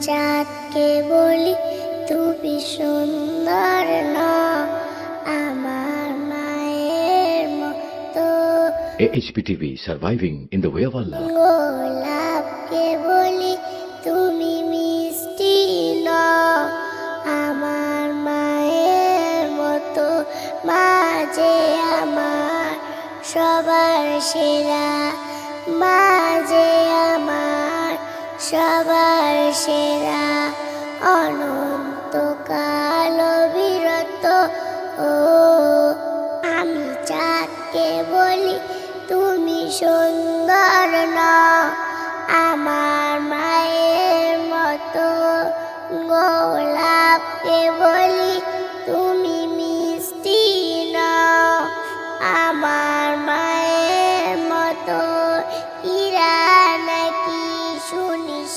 চাঁদকে বলি তুমি সুন্দর না আমার মায়ের মতো AHPTV surviving in the way of Allah. গোলাপকে বলি তুমি মিষ্টি না আমার মায়ের মতো মাঝে আমার সবার সেরা মাঝে আমার সবার সেরা অনন্তকাল বিরত। ও আমি চাঁদকে বলি তুমি সুন্দর না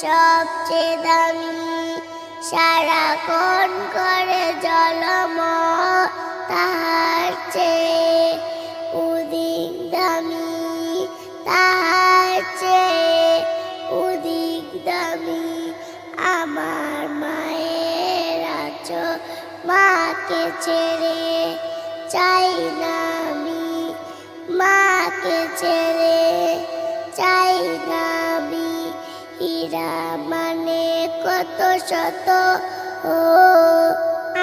সবচেয়ে দামি। সারাক্ষণ করে জলম তাহার চেয়ে অধিক দামি। তাহার চেয়ে অধিক দামি। আমার মায়ের আচ মাকে ছেড়ে চাই না আমি। মাকে ছেড়ে মানে কত শত? ও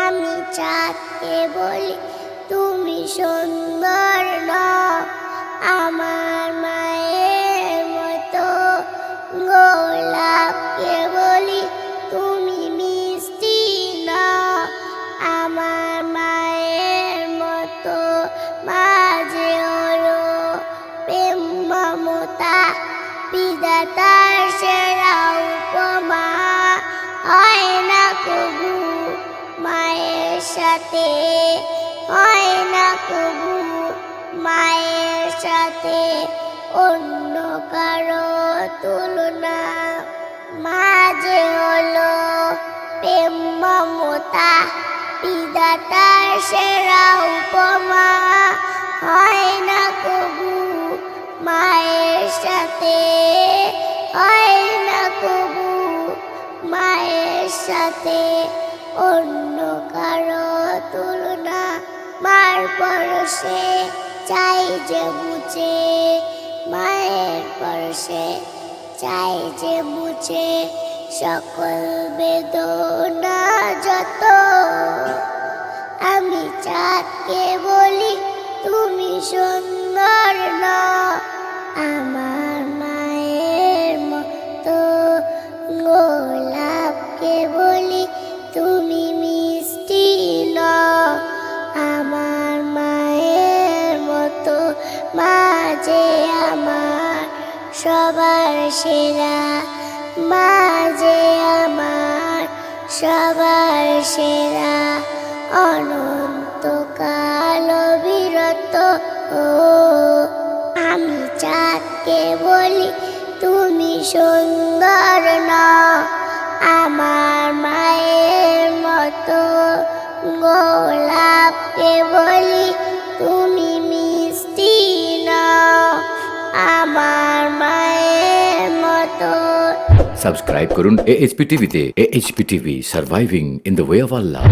আমি চাঁদকে বলি তুমি সুন্দর ন আমার বিধাতার সেরা উপমা হয় না কবু? মায়ের সাথে হয় না কবু? মায়ের সাথে অন্য কারও তুলনা? মাঝে হলো প্রেম মমতা বিধাতার সেরা উপমা হয় না কবু? মায়ের সাথে হয় না কবু, মায়ের সাথে অন্য কারও তুলনা। মার পরশে চাই যে মুছে, মায়ের পরশে চাই যে মুছে সকল বেদনা যত। আমি চাঁদকে বলি, তুমি সুন্দর আমার মায়ের মতো তুমি মিষ্টি আমার মায়ের মতো মাঝে আমার সবার সেরা, মাঝে আমার সবার সেরা। অনন্তকাল বিরত ও আমি চাঁদকে বলি, তুমি সুন্দর না। আমার মায়ের মতো গোলাপকে বলি, তুমি মিষ্টি না। আমার মায়ের মতো সাবস্ক্রাইব করুন AHP টিভিতে AHP TV surviving in the way of Allah